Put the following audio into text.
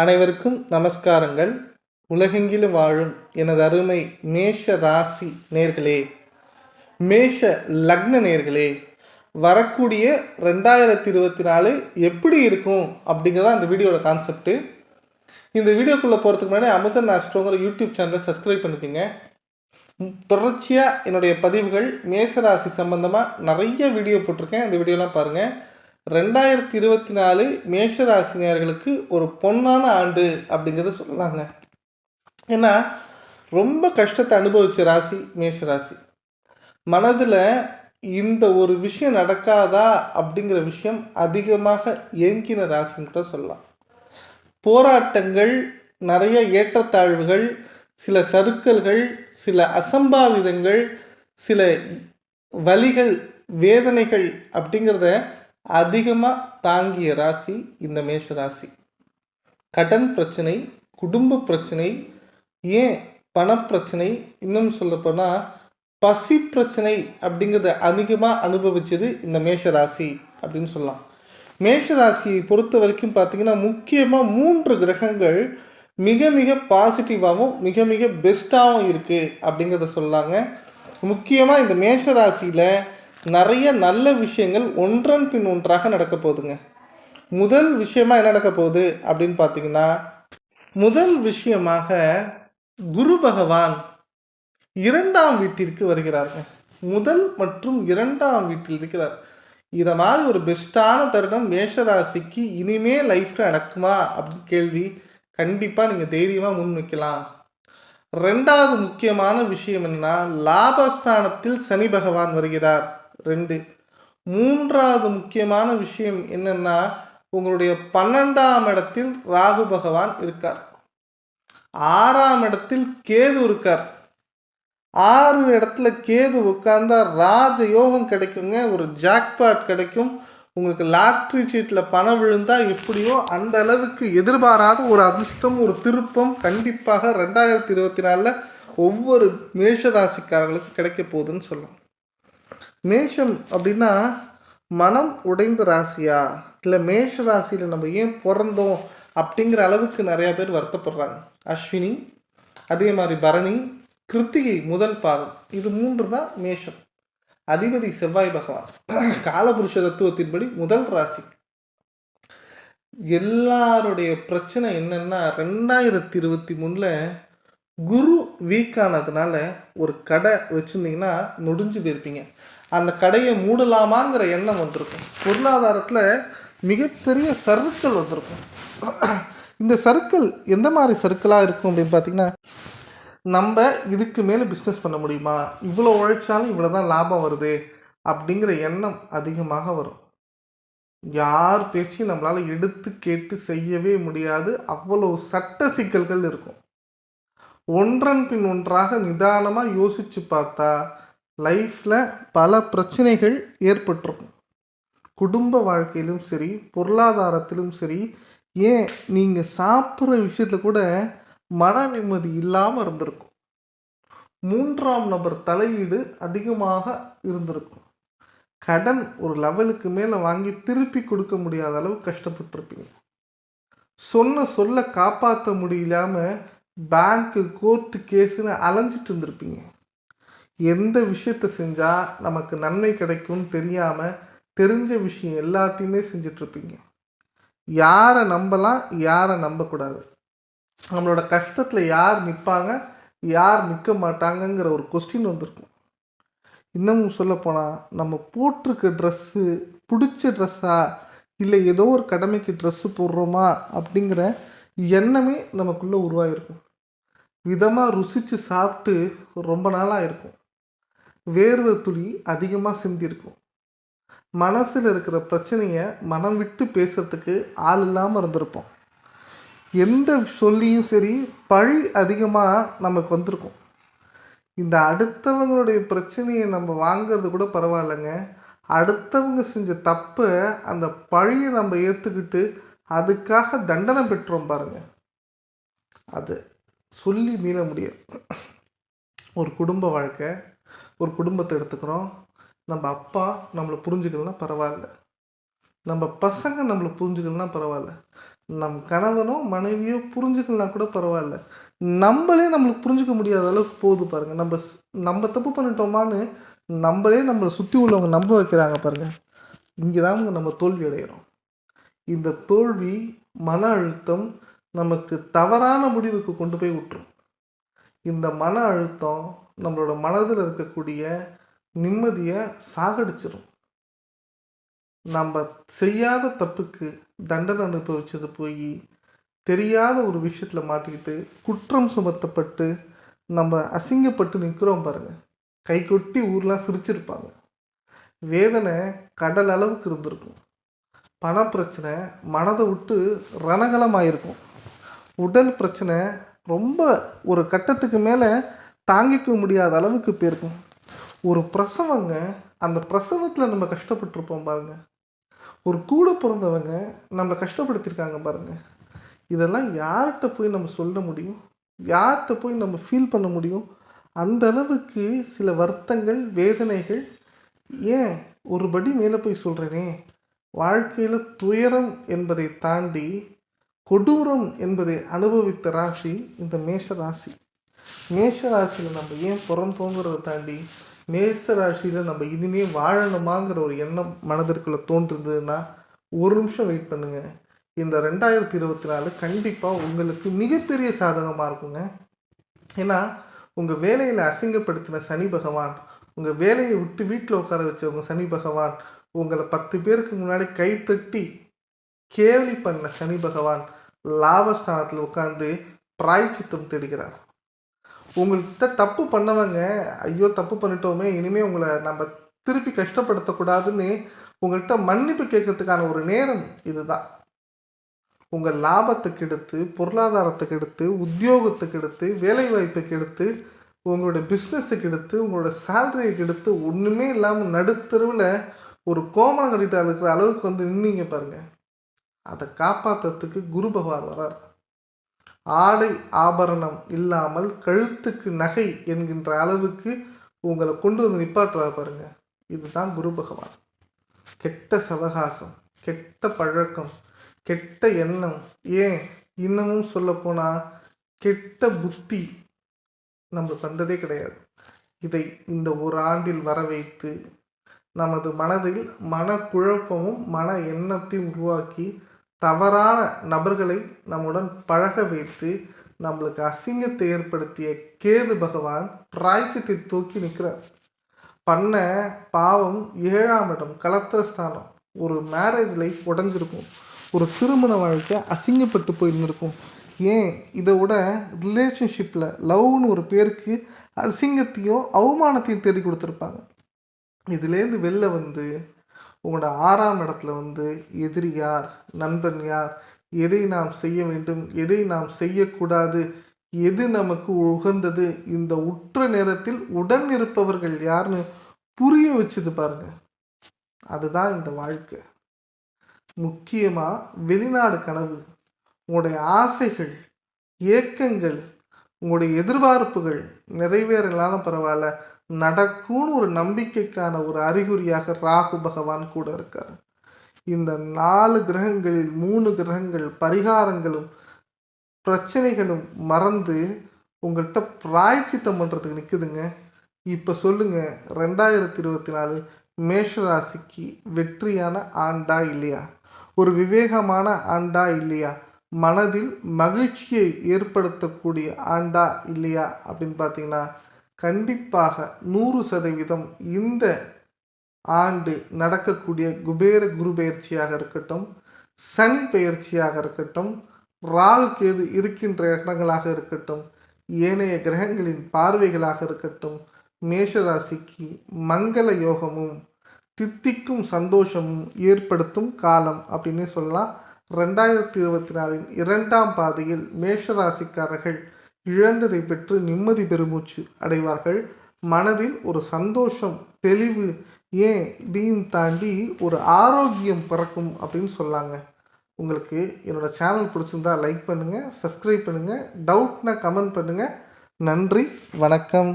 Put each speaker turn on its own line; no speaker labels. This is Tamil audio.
அனைவருக்கும் நமஸ்காரங்கள். உலகெங்கிலும் வாழும் எனது அருமை மேஷ ராசி நேர்களே மேஷ லக்ன நேர்களே வரக்கூடிய ரெண்டாயிரத்தி இருபத்தி நாலு எப்படி இருக்கும் அப்படிங்கிறத அந்த வீடியோட கான்செப்ட்டு இந்த வீடியோக்குள்ளே போகிறதுக்கு முன்னாடி அமுதன் ஆஸ்ட்ரோங்கிற யூடியூப் சேனலை சப்ஸ்கிரைப் பண்ணிக்கோங்க. தொடர்ச்சியாக என்னுடைய பதிவுகள் மேசராசி சம்பந்தமாக நிறைய வீடியோ போட்டிருக்கேன். அந்த வீடியோலாம் பாருங்கள் ரெண்டாயிரத்தி இருபத்தி நாலு மேஷராசினியர்களுக்கு ஒரு பொன்னான ஆண்டு அப்படிங்கிறத சொல்லலாங்க ஏன்னா ரொம்ப கஷ்டத்தை அனுபவிச்ச ராசி மேஷராசி. மனதில் இந்த ஒரு விஷயம் நடக்காதா அப்படிங்கிற விஷயம் அதிகமாக ஏங்கின ராசின்னு கூட சொல்லலாம். போராட்டங்கள் நிறைய ஏற்றத்தாழ்வுகள் சில சறுக்கல்கள் சில அசம்பாவிதங்கள் சில வலிகள் வேதனைகள் அப்படிங்கிறத அதிகமாக தாங்கிய ராசி இந்த மேஷ ராசி. கடன் பிரச்சனை குடும்ப பிரச்சனை ஏன் பணப்பிரச்சனை இன்னும் சொல்லப்போனால் பசி பிரச்சனை அப்படிங்கிறத அதிகமாக அனுபவிச்சது இந்த மேஷ ராசி அப்படின்னு சொல்லலாம். மேஷ ராசியை பொறுத்த வரைக்கும் பார்த்தீங்கன்னா முக்கியமாக மூன்று கிரகங்கள் மிக மிக பாசிட்டிவாகவும் மிக மிக பெஸ்ட்டாகவும் இருக்குது அப்படிங்கிறத சொல்லாங்க. முக்கியமாக இந்த மேஷ ராசியில் நிறைய நல்ல விஷயங்கள் ஒன்றன் பின் ஒன்றாக நடக்க போகுதுங்க. முதல் விஷயமா என்ன நடக்க போகுது அப்படின்னு பார்த்தீங்கன்னா முதல் விஷயமாக குரு பகவான் இரண்டாம் வீட்டிற்கு வருகிறாருங்க. முதல் மற்றும் இரண்டாம் வீட்டில் இருக்கிறார். இதை மாதிரி ஒரு பெஸ்ட்டான தருணம் மேஷராசிக்கு இனிமே லைஃப்பில் நடக்குமா அப்படின்னு கேள்வி கண்டிப்பாக நீங்கள் தைரியமாக முன் வைக்கலாம். ரெண்டாவது முக்கியமான விஷயம் என்னன்னா லாபஸ்தானத்தில் சனி பகவான் வருகிறார். ரெண்டு. மூன்றாவது முக்கியமான விஷயம் என்னென்னா உங்களுடைய பன்னெண்டாம் இடத்தில் ராகு பகவான் இருக்கார். ஆறாம் இடத்தில் கேது இருக்கார். ஆறு இடத்துல கேது உட்கார்ந்தா ராஜ யோகம் கிடைக்குங்க. ஒரு ஜாக்பாட் கிடைக்கும். உங்களுக்கு லாட்ரி சீட்டில் பணம் விழுந்தா எப்படியோ அந்த அளவுக்கு எதிர்பாராத ஒரு அதிர்ஷ்டம் ஒரு திருப்பம் கண்டிப்பாக ரெண்டாயிரத்தி இருபத்தி நாலில் ஒவ்வொரு மேஷராசிக்காரங்களுக்கு கிடைக்க போகுதுன்னு சொல்லலாம். மேஷம் அப்படின்னா மனம் உடைந்த ராசியா? இல்லை மேஷ ராசியில் நம்ம ஏன் பிறந்தோம் அப்படிங்கிற அளவுக்கு நிறையா பேர் வருத்தப்படுறாங்க. அஸ்வினி அதே மாதிரி பரணி கிருத்திகை முதல் பாதம். இது மூன்று தான் மேஷம். அதிபதி செவ்வாய் பகவான். காலபுருஷ தத்துவத்தின்படி முதல் ராசி. எல்லாருடைய பிரச்சனை என்னன்னா ரெண்டாயிரத்தி இருபத்தி மூணில் குரு வீக் ஆனதுனால ஒரு கடை வச்சுருந்தீங்கன்னா நொடிஞ்சு போயிருப்பீங்க. அந்த கடையை மூடலாமாங்கிற எண்ணம் வந்திருக்கும். பொருளாதாரத்தில் மிகப்பெரிய சருக்கள் வந்திருக்கும். இந்த சருக்கள் எந்த மாதிரி சருக்களாக இருக்கும் அப்படின்னு பார்த்தீங்கன்னா நம்ம இதுக்கு மேலே பிஸ்னஸ் பண்ண முடியுமா? இவ்வளோ உழைச்சாலும் இவ்வளோ தான் லாபம் வருது அப்படிங்கிற எண்ணம் அதிகமாக வரும். யார் பேச்சையும் நம்மளால் எடுத்து கேட்டு செய்யவே முடியாது. அவ்வளோ சட்ட சிக்கல்கள் இருக்கும். ஒன்றன் பின் ஒன்றாக நிதானமாக யோசித்து பார்த்தா லைஃப்பில் பல பிரச்சனைகள் ஏற்பட்டிருக்கும். குடும்ப வாழ்க்கையிலும் சரி பொருளாதாரத்திலும் சரி ஏன் நீங்கள் சாப்பிட்ற விஷயத்தில் கூட மன நிம்மதி இல்லாமல் இருந்திருக்கும். மூன்றாம் நபர் தலையீடு அதிகமாக இருந்திருக்கும். கடன் ஒரு லெவலுக்கு மேலே வாங்கி திருப்பி கொடுக்க முடியாத அளவு கஷ்டப்பட்டிருப்பீங்க. சொன்ன சொல்ல காப்பாற்ற முடியலாமல் பேங்க்கு கோர்ட்டு கேஸுன்னு அலைஞ்சிட்டு இருந்திருப்பீங்க. எந்த விஷயத்தை செஞ்சால் நமக்கு நன்மை கிடைக்கும்னு தெரியாமல் தெரிஞ்ச விஷயம் எல்லாத்தையுமே செஞ்சிட்ருப்பீங்க. யாரை நம்பலாம் யாரை நம்பக்கூடாது. நம்மளோட கஷ்டத்தில் யார் நிற்பாங்க யார் நிற்க மாட்டாங்கங்கிற ஒரு கொஸ்டின் வந்திருக்கும். இன்னமும் சொல்லப்போனால் நம்ம போட்டிருக்க ட்ரெஸ்ஸு பிடிச்ச ட்ரெஸ்ஸா இல்லை ஏதோ ஒரு கடமைக்கு ட்ரெஸ்ஸு போடுறோமா அப்படிங்கிற எண்ணமே நமக்குள்ளே உருவாகிருக்கும் விதமாக ருசித்து சாப்பிட்டு ரொம்ப நாளாக இருக்கும் வேர்வை துளி அதிகமாக சிந்திருக்கும். மனசில் இருக்கிற பிரச்சனையை மனம் விட்டு பேசுறதுக்கு ஆள் இல்லாமல் இருந்திருப்போம். எந்த சொல்லியும் சரி பழி அதிகமாக நமக்கு வந்திருக்கும். இந்த அடுத்தவங்களுடைய பிரச்சனையை நம்ம வாங்குறது கூட பரவாயில்லைங்க. அடுத்தவங்க செஞ்ச தப்பை அந்த பழியை நம்ம ஏற்றுக்கிட்டு அதுக்காக தண்டனை பெற்றோம் பாருங்க. அது சொல்லி மீள முடியாது. ஒரு குடும்ப வாழ்க்கை ஒரு குடும்பத்தை எடுத்துக்கிறோம். நம்ம அப்பா நம்மளை புரிஞ்சுக்கலன்னா பரவாயில்ல. நம்ம பசங்க நம்மளை புரிஞ்சுக்கலன்னா பரவாயில்ல. நம் கணவனோ மனைவியோ புரிஞ்சுக்கலாம் கூட பரவாயில்ல. நம்மளே நம்மளுக்கு புரிஞ்சுக்க முடியாத அளவுக்கு போகுது பாருங்கள் நம்ம ஸ்- நம்ம தப்பு பண்ணிட்டோமான்னு நம்மளே நம்மளை சுற்றி உள்ளவங்க நம்ப வைக்கிறாங்க பாருங்கள் இங்கே தான் நம்ம தோல்வி அடைகிறோம் இந்த தோல்வி மன அழுத்தம் நமக்கு தவறான முடிவுக்கு கொண்டு போய் விட்டுரும். இந்த மன அழுத்தம் நம்மளோட மனதில் இருக்கக்கூடிய நிம்மதியை சாகடிச்சிடும் நம்ம செய்யாத தப்புக்கு தண்டனை அனுபவிச்சது போய் தெரியாத ஒரு விஷயத்தில் மாட்டிக்கிட்டு குற்றம் சுமத்தப்பட்டு நம்ம அசிங்கப்பட்டு நிற்கிறோம் பாருங்கள் கை கொட்டி ஊர்லாம் சிரிச்சிருப்பாங்க. வேதனை கடல் அளவுக்கு இருந்திருக்கும். பணப்பிரச்சனை மனதை விட்டு ரணகலமாயிருக்கும். உடல் பிரச்சனை ரொம்ப ஒரு கட்டத்துக்கு மேலே தாங்கிக்க முடியாத அளவுக்கு போயிருக்கும். ஒரு பிரசவங்க அந்த பிரசவத்தில் நம்ம கஷ்டப்பட்டிருப்போம் பாருங்க. ஒரு கூட பிறந்தவங்க நம்மளை கஷ்டப்படுத்தியிருக்காங்க பாருங்க. இதெல்லாம் யார்கிட்ட போய் நம்ம சொல்ல முடியும்? யார்கிட்ட போய் நம்ம ஃபீல் பண்ண முடியும்? அந்த அளவுக்கு சில வருத்தங்கள் வேதனைகள் ஏன் ஒரு படி மேலே போய் சொல்கிறேனே வாழ்க்கையில் துயரம் என்பதை தாண்டி கொடூரம் என்பதை அனுபவித்த ராசி இந்த மேஷ ராசி. மேஷ ராசியில் நம்ம ஏன் பிறந்தோங்கிறத தாண்டி மேஷ ராசியில் நம்ம இனிமே வாழணுமாங்கிற ஒரு எண்ணம் மனதிற்குள்ளே தோன்றிருந்ததுன்னா ஒரு நிமிஷம் வெயிட் பண்ணுங்க. இந்த ரெண்டாயிரத்தி இருபத்தி நாலு கண்டிப்பாக உங்களுக்கு மிகப்பெரிய சாதகமாக இருக்குங்க. ஏன்னா உங்கள் வேலையில் அசிங்கப்படுத்தின சனி பகவான் உங்கள் வேலையை விட்டு வீட்டில் உட்கார வச்சவங்க சனி பகவான் உங்களை பத்து பேருக்கு முன்னாடி கைத்தட்டி கேலி பண்ண சனி பகவான் லாபஸ்தானத்தில் உட்காந்து பிராய்ச்சித்தம் தேடுகிறார். உங்கள்கிட்ட தப்பு பண்ணவங்க ஐயோ தப்பு பண்ணிட்டோமே இனிமேல் உங்களை நம்ம திருப்பி கஷ்டப்படுத்தக்கூடாதுன்னு உங்கள்கிட்ட மன்னிப்பு கேட்கறதுக்கான ஒரு நேரம் இதுதான். உங்கள் லாபத்துக்கு எடுத்து பொருளாதாரத்துக்கு எடுத்து உத்தியோகத்துக்கு எடுத்து வேலைவாய்ப்புக்கு எடுத்து உங்களோட பிஸ்னஸுக்கு எடுத்து உங்களோட சேலரிக்கு எடுத்து ஒன்றுமே இல்லாமல் நடுத்தருவில் ஒரு கோமணம் கட்டிட்டு இருக்கிற அளவுக்கு வந்து நின்னீங்க பாருங்கள் அதை காப்பாற்றுறதுக்கு குரு பகவான் வரார் ஆடை ஆபரணம் இல்லாமல் கழுத்துக்கு நகை என்கின்ற அளவுக்கு உங்களை கொண்டு வந்து நிப்பாட்டுறாரு பாருங்க. இதுதான் குரு பகவான். கெட்ட சவகாசம் கெட்ட பழக்கம் கெட்ட எண்ணம். ஏன்? இன்னமும் சொல்லப்போனால் கெட்ட புத்தி நம்மளுக்கு வந்ததே கிடையாது. இதை இந்த ஒரு ஆண்டில் வர வைத்து நமது மனதில் மன குழப்பமும் மன எண்ணத்தையும் உருவாக்கி தவறான நபர்களை நம்முடன் பழக வைத்து நம்மளுக்கு அசிங்கத்தை ஏற்படுத்திய கேது பகவான் பிராய்ச்சித்தை தூக்கி நிற்கிறார். பண்ண பாவம் ஏழாம் இடம் கலத்திரஸ்தானம். ஒரு மேரேஜ் லைஃப் உடஞ்சிருக்கும். ஒரு திருமண வாழ்க்கை அசிங்கப்பட்டு போயிருந்திருக்கும். ஏன்? இதை விட ரிலேஷன்ஷிப்பில் லவ்னு ஒரு பேருக்கு அசிங்கத்தையும் அவமானத்தையும் தேடி கொடுத்துருப்பாங்க. இதுலேருந்து வெளில வந்து உங்களோட ஆறாம் இடத்துல வந்து எதிரி யார்? நண்பன் யார்? எதை நாம் செய்ய வேண்டும்? எதை நாம் செய்யக்கூடாது? எது நமக்கு உகந்தது? இந்த உற்ற நேரத்தில் உடன் இருப்பவர்கள் யாருன்னு புரிய வச்சுது பாருங்க. அதுதான் இந்த வாழ்க்கை. முக்கியமாக வெளிநாடு கனவு. உங்களுடைய ஆசைகள் ஏக்கங்கள் உங்களுடைய எதிர்பார்ப்புகள் நிறைவேறலாலும் பரவாயில்ல. நடக்கும்னு ஒரு நம்பிக்கைக்கான ஒரு அறிகுறியாக ராகு பகவான் கூட இருக்கார். இந்த நாலு கிரகங்களில் மூணு கிரகங்கள் பரிகாரங்களும் பிரச்சனைகளும் மறந்து உங்கள்கிட்ட பிராய்ச்சித்தம் பண்ணுறதுக்கு நிற்குதுங்க இப்போ சொல்லுங்கள் ரெண்டாயிரத்தி இருபத்தி நாலு மேஷராசிக்கு வெற்றியான ஆண்டா இல்லையா? ஒரு விவேகமான ஆண்டா இல்லையா? மனதில் மகிழ்ச்சியை ஏற்படுத்தக்கூடிய ஆண்டா இல்லையா? அப்படின்னு பார்த்தீங்கன்னா கண்டிப்பாக நூறு சதவீதம் இந்த ஆண்டு நடக்கக்கூடிய குபேர குரு பெயர்ச்சியாக இருக்கட்டும் சனி பெயர்ச்சியாக இருக்கட்டும் ராகு கேது இருக்கின்ற இடங்களாக இருக்கட்டும் ஏனைய கிரகங்களின் பார்வைகளாக இருக்கட்டும் மேஷராசிக்கு மங்கள யோகமும் தித்திக்கும் சந்தோஷமும் ஏற்படுத்தும் காலம் அப்படின்னு சொல்லலாம். ரெண்டாயிரத்தி இருபத்தி நாலின் இரண்டாம் பாதையில் மேஷராசிக்காரர்கள் இழந்ததை பெற்று நிம்மதி பெருமூச்சு அடைவார்கள். மனதில் ஒரு சந்தோஷம் தெளிவு ஏன் இதையும் தாண்டி ஒரு ஆரோக்கியம் பிறக்கும்? அப்படின்னு சொல்லாங்க. உங்களுக்கு என்னோட சேனல் பிடிச்சிருந்தா லைக் பண்ணுங்கள் சப்ஸ்கிரைப் பண்ணுங்கள் டவுட்னா கமெண்ட் பண்ணுங்கள் நன்றி வணக்கம்.